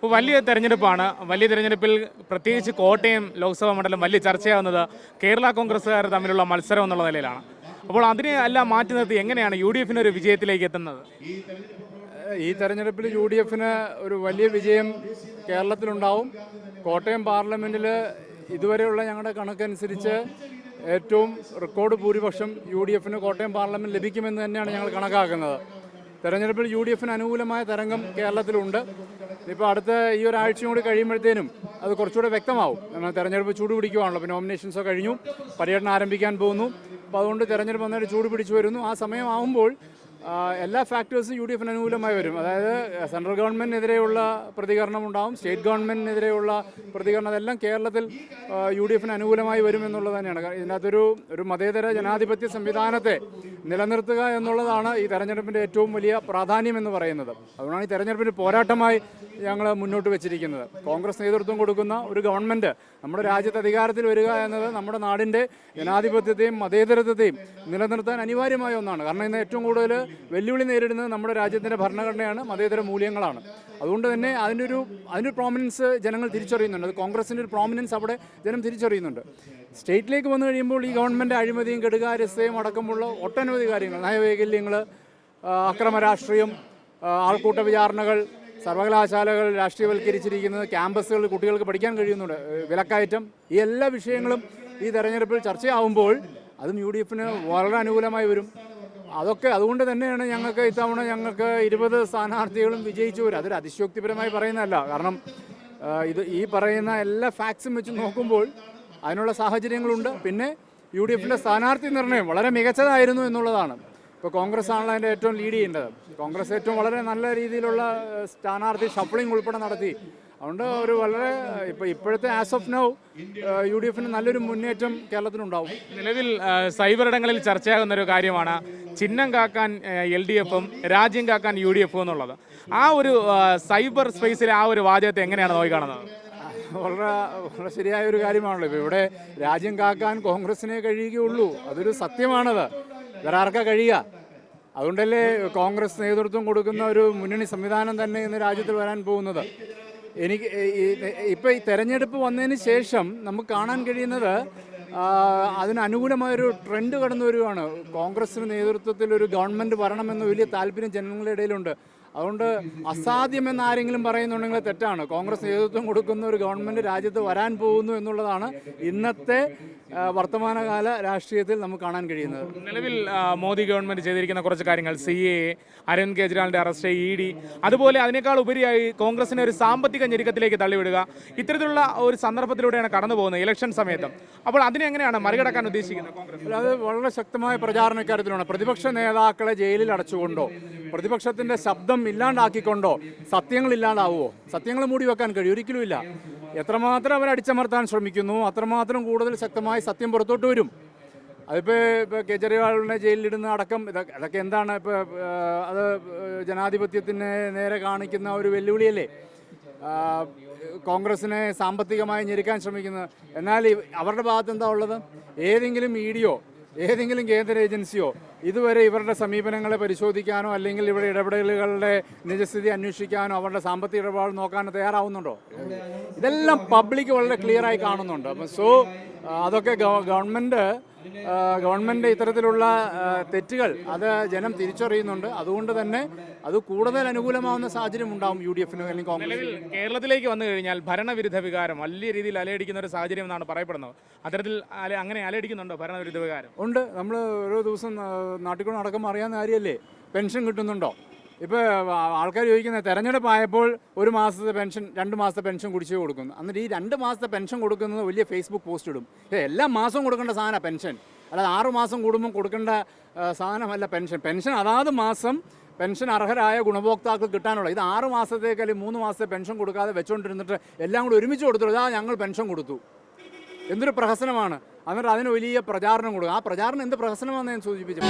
ഇപ്പോൾ വലിയ തെരഞ്ഞെടുപ്പാണ്. വലിയ തെരഞ്ഞെടുപ്പിൽ പ്രത്യേകിച്ച് കോട്ടയം ലോക്സഭാ മണ്ഡലം വലിയ ചർച്ചയാവുന്നത് കേരള കോൺഗ്രസ്സുകാർ തമ്മിലുള്ള മത്സരം എന്നുള്ള നിലയിലാണ്. അപ്പോൾ അതിനെ എല്ലാം മാറ്റി നിർത്തി എങ്ങനെയാണ് യു ഡി എഫിന് ഒരു വിജയത്തിലേക്ക് എത്തുന്നത്? ഈ തെരഞ്ഞെടുപ്പിൽ യു ഡി എഫിന് ഒരു വലിയ വിജയം കേരളത്തിലുണ്ടാവും. കോട്ടയം പാർലമെന്റിൽ ഇതുവരെയുള്ള ഞങ്ങളുടെ കണക്കനുസരിച്ച് ഏറ്റവും റെക്കോർഡ് ഭൂരിപക്ഷം യു ഡി എഫിന് കോട്ടയം പാർലമെന്റ് ലഭിക്കുമെന്ന് തന്നെയാണ് ഞങ്ങൾ കണക്കാക്കുന്നത്. തെരഞ്ഞെടുപ്പിൽ യു ഡി എഫിന് അനുകൂലമായ തരംഗം കേരളത്തിലുണ്ട്. ഇപ്പോൾ അടുത്ത ഈ ഒരാഴ്ചയും കൂടി കഴിയുമ്പോഴത്തേനും അത് കുറച്ചുകൂടെ വ്യക്തമാവും. കാരണം തെരഞ്ഞെടുപ്പ് ചൂട് പിടിക്കുവാണല്ലോ പിന്നെ നോമിനേഷൻസോ കഴിഞ്ഞു പര്യടനം ആരംഭിക്കാൻ പോകുന്നു. അപ്പോൾ അതുകൊണ്ട് തെരഞ്ഞെടുപ്പ് നന്നായിട്ട് ചൂട് പിടിച്ചു വരുന്നു. ആ സമയമാകുമ്പോൾ എല്ലാ ഫാക്ടേഴ്സും യു ഡി എഫിന് അനുകൂലമായി വരും. അതായത് സെൻട്രൽ ഗവൺമെന്റിനെതിരെയുള്ള പ്രതികരണം ഉണ്ടാവും സ്റ്റേറ്റ് ഗവൺമെന്റിനെതിരെയുള്ള പ്രതികരണം അതെല്ലാം കേരളത്തിൽ യു ഡി എഫിന് അനുകൂലമായി വരും എന്നുള്ളത് തന്നെയാണ്. ഇതിനകത്തൊരു ഒരു മതേതര ജനാധിപത്യ സംവിധാനത്തെ നിലനിർത്തുക എന്നുള്ളതാണ് ഈ തെരഞ്ഞെടുപ്പിന്റെ ഏറ്റവും വലിയ പ്രാധാന്യം എന്ന് പറയുന്നത്. അതുകൊണ്ടാണ് ഈ തെരഞ്ഞെടുപ്പിന്റെ പോരാട്ടമായി ഞങ്ങൾ മുന്നോട്ട് വെച്ചിരിക്കുന്നത്. കോൺഗ്രസ് നേതൃത്വം കൊടുക്കുന്ന ഒരു ഗവൺമെന്റ് നമ്മുടെ രാജ്യത്ത് അധികാരത്തിൽ വരിക എന്നത് നമ്മുടെ നാടിന്റെ ജനാധിപത്യത്തെയും മതേതരത്വത്തെയും നിലനിർത്താൻ അനിവാര്യമായ ഒന്നാണ്. കാരണം ഇന്ന് ഏറ്റവും കൂടുതൽ വെല്ലുവിളി നേരിടുന്നത് നമ്മുടെ രാജ്യത്തിന്റെ ഭരണഘടനയാണ് മതേതര മൂല്യങ്ങളാണ്. അതുകൊണ്ട് തന്നെ അതിന്റെ ഒരു അതിന്റെ പ്രോമിനൻസ് ജനങ്ങൾ തിരിച്ചറിയുന്നുണ്ട്. അത് കോൺഗ്രസിന്റെ ഒരു പ്രോമിനൻസ് അവിടെ ജനം തിരിച്ചറിയുന്നുണ്ട്. സ്റ്റേറ്റിലേക്ക് വന്നു കഴിയുമ്പോൾ ഈ ഗവൺമെന്റ് അഴിമതിയും കെടുകാര്യസ്ഥയും അടക്കമുള്ള ഒട്ടനവധി കാര്യങ്ങൾ നയവൈകല്യങ്ങൾ അക്രമ രാഷ്ട്രീയം ആൾക്കൂട്ട വിചാരണകൾ സർവകലാശാലകൾ രാഷ്ട്രീയവൽക്കരിച്ചിരിക്കുന്നത് ക്യാമ്പസുകളിൽ കുട്ടികൾക്ക് പഠിക്കാൻ കഴിയുന്നുണ്ട് വിലക്കയറ്റം ഈ എല്ലാ വിഷയങ്ങളും ഈ തെരഞ്ഞെടുപ്പിൽ ചർച്ചയാവുമ്പോൾ അതും യു ഡി എഫിന് വളരെ അനുകൂലമായി വരും. അതൊക്കെ അതുകൊണ്ട് തന്നെയാണ് ഞങ്ങൾക്ക് ഇത്തവണ ഞങ്ങൾക്ക് ഇരുപത് സ്ഥാനാർത്ഥികളും വിജയിച്ചു വരും അതൊരു അതിശോക്തിപരമായി പറയുന്നതല്ല. കാരണം ഇത് ഈ പറയുന്ന എല്ലാ ഫാക്ട്സും വെച്ച് നോക്കുമ്പോൾ അതിനുള്ള സാഹചര്യങ്ങളുണ്ട്. പിന്നെ യു ഡി എഫിന്റെ സ്ഥാനാർത്ഥി നിർണയം വളരെ മികച്ചതായിരുന്നു എന്നുള്ളതാണ്. ഇപ്പോൾ കോൺഗ്രസ് ആണല്ലോ അതിന്റെ ഏറ്റവും ലീഡ് ചെയ്യേണ്ടത്. കോൺഗ്രസ് ഏറ്റവും വളരെ നല്ല രീതിയിലുള്ള സ്ഥാനാർത്ഥി ഷഫ്ലിംഗ് ഉൾപ്പെടെ നടത്തി. അതുകൊണ്ട് ഒരു വളരെ ഇപ്പോൾ ഇപ്പോഴത്തെ as of now U D എഫിന് നല്ലൊരു മുന്നേറ്റം കേരളത്തിനുണ്ടാവും നിലവിൽ സൈബർ ഇടങ്ങളിൽ ചർച്ചയാകുന്ന ഒരു കാര്യമാണ് ചിഹ്നം കാക്കാൻ എൽ ഡി എഫും രാജ്യം കാക്കാൻ യു ഡി എഫും എന്നുള്ളത്. ആ ഒരു സൈബർ സ്പേസിലെ ആ ഒരു വാചകത്തെ എങ്ങനെയാണ് നോക്കിക്കാണുന്നത് വളരെ വളരെ ശരിയായ ഒരു കാര്യമാണല്ലോ ഇപ്പോൾ ഇവിടെ രാജ്യം കാക്കാൻ കോൺഗ്രസിനെ കഴിയുകയുള്ളൂ. അതൊരു സത്യമാണത്. വേറെ ആർക്കാ കഴിയുക? അതുകൊണ്ടല്ലേ കോൺഗ്രസ് നേതൃത്വം കൊടുക്കുന്ന ഒരു മുന്നണി സംവിധാനം തന്നെ ഇന്ന് രാജ്യത്തിൽ വരാൻ പോകുന്നത്. എനിക്ക് ഇപ്പോൾ ഈ തെരഞ്ഞെടുപ്പ് വന്നതിന് ശേഷം നമുക്ക് കാണാൻ കഴിയുന്നത് അതിനനുകൂലമായൊരു അതിന് ട്രെൻഡ് കടന്നു വരുവാണ് കോൺഗ്രസിന് നേതൃത്വത്തിൽ ഒരു ഗവൺമെന്റ് വരണമെന്ന് വലിയ താല്പര്യം ജനങ്ങളുടെ ഇടയിലുണ്ട്. അതുകൊണ്ട് അസാധ്യമെന്ന് ആരെങ്കിലും പറയുന്നുണ്ടെങ്കിൽ തെറ്റാണ്. കോൺഗ്രസ് നേതൃത്വം കൊടുക്കുന്ന ഒരു ഗവൺമെന്റ് രാജ്യത്ത് വരാൻ പോകുന്നു എന്നുള്ളതാണ് ഇന്നത്തെ വർത്തമാനകാല രാഷ്ട്രീയത്തിൽ നമുക്ക് കാണാൻ കഴിയുന്നത്. നിലവിൽ മോദി ഗവൺമെന്റ് ചെയ്തിരിക്കുന്ന കുറച്ച് കാര്യങ്ങൾ സി എ അരവിന്ദ് കെജ്രിവാളിന്റെ അറസ്റ്റ് ഇ ഡി അതുപോലെ അതിനേക്കാൾ ഉപരിയായി കോൺഗ്രസിനെ ഒരു സാമ്പത്തിക ഞെരുക്കത്തിലേക്ക് തള്ളിവിടുക ഇത്തരത്തിലുള്ള ഒരു സന്ദർഭത്തിലൂടെയാണ് കടന്നു പോകുന്നത് ഇലക്ഷൻ സമയത്ത്. അപ്പോൾ അതിനെ എങ്ങനെയാണ് മറികടക്കാൻ ഉദ്ദേശിക്കുന്നത് കോൺഗ്രസ്? അത് വളരെ ശക്തമായ പ്രചാരണ കാര്യത്തിലാണ് പ്രതിപക്ഷ നേതാക്കളെ ജയിലിൽ അടച്ചുകൊണ്ടോ പ്രതിപക്ഷത്തിന്റെ ശബ്ദം ഇല്ലാണ്ടാക്കിക്കൊണ്ടോ? സത്യങ്ങൾ ഇല്ലാണ്ടാവുമോ സത്യങ്ങൾ മൂടി വെക്കാൻ കഴിയും. ഒരിക്കലും ഇല്ല. എത്രമാത്രം അവർ അടിച്ചമർത്താൻ ശ്രമിക്കുന്നു അത്രമാത്രം കൂടുതൽ ശക്തമായി സത്യം പുറത്തോട്ട് വരും. അതിപ്പോൾ ഇപ്പോൾ കേജ്രിവാളിനെ ജയിലിലിടുന്ന അടക്കം ഇതൊക്കെ അതൊക്കെ എന്താണ് ഇപ്പോൾ അത് ജനാധിപത്യത്തിന് നേരെ കാണിക്കുന്ന ഒരു വെല്ലുവിളിയല്ലേ? കോൺഗ്രസിനെ സാമ്പത്തികമായി ഞെരുക്കാൻ ശ്രമിക്കുന്നത്. എന്നാൽ അവരുടെ ഭാഗത്ത് എന്താ ഉള്ളത്? ഏതെങ്കിലും മീഡിയോ ഏതെങ്കിലും കേന്ദ്ര ഏജൻസിയോ ഇതുവരെ ഇവരുടെ സമീപനങ്ങളെ പരിശോധിക്കാനോ അല്ലെങ്കിൽ ഇവിടെ ഇടപെടലുകളുടെ നിജസ്ഥിതി അന്വേഷിക്കാനോ അവരുടെ സാമ്പത്തിക ഇടപാട് നോക്കാനോ തയ്യാറാവുന്നുണ്ടോ? ഇതെല്ലാം പബ്ലിക് വളരെ ക്ലിയറായി കാണുന്നുണ്ട്. സോ അതൊക്കെ ഗവൺമെന്റ് ഗവൺമെന്റ് ഇത്തരത്തിലുള്ള തെറ്റുകൾ അത് ജനം തിരിച്ചറിയുന്നുണ്ട്. അതുകൊണ്ട് തന്നെ അത് കൂടുതൽ അനുകൂലമാവുന്ന സാഹചര്യം ഉണ്ടാവും യു ഡി എഫിന് അല്ലെങ്കിൽ കോൺഗ്രസ് കേരളത്തിലേക്ക് വന്നു കഴിഞ്ഞാൽ ഭരണവിരുദ്ധ വികാരം വലിയ രീതിയിൽ അലയടിക്കുന്ന ഒരു സാഹചര്യം എന്നാണ് പറയപ്പെടുന്നത്. അത്തരത്തിൽ അങ്ങനെ അലയടിക്കുന്നുണ്ടോ ഭരണവിരുദ്ധ വികാരം? ഉണ്ട്. നമ്മൾ ഓരോ ദിവസം നാട്ടിൽ കൂടെ നടക്കുമ്പോൾ അറിയാവുന്ന കാര്യമല്ലേ? പെൻഷൻ കിട്ടുന്നുണ്ടോ? ഇപ്പോൾ ആൾക്കാർ ചോദിക്കുന്നത് തെരഞ്ഞെടുപ്പായപ്പോൾ ഒരു മാസത്തെ പെൻഷൻ രണ്ട് മാസത്തെ പെൻഷൻ കുടിശ്ശിക കൊടുക്കുന്നു. എന്നിട്ട് ഈ രണ്ട് മാസത്തെ പെൻഷൻ കൊടുക്കുന്നത് വലിയ ഫേസ്ബുക്ക് പോസ്റ്റ് ഇടും. എല്ലാ മാസവും കൊടുക്കേണ്ട സാധനമാണ് പെൻഷൻ. അല്ലാതെ ആറ് മാസം കൂടുമ്പോൾ കൊടുക്കേണ്ട സാധനമല്ല പെൻഷൻ. പെൻഷൻ അതാത് മാസം പെൻഷൻ അർഹരായ ഗുണഭോക്താക്കൾ കിട്ടാനുള്ള. ഇത് ആറ് മാസത്തേക്ക് അല്ലെങ്കിൽ മൂന്ന് മാസത്തെ പെൻഷൻ കൊടുക്കാതെ വെച്ചുകൊണ്ടിരുന്നിട്ട് എല്ലാം കൂടി ഒരുമിച്ച് കൊടുത്തു ഇതാ ഞങ്ങൾ പെൻഷൻ കൊടുത്തു. എന്തൊരു പ്രഹസനമാണ്. എന്നിട്ട് അതിന് വലിയ പ്രചാരണം കൊടുക്കുക ആ പ്രചാരണം എന്ത് പ്രഹസനമാണെന്ന് ഞാൻ സൂചിപ്പിച്ചു.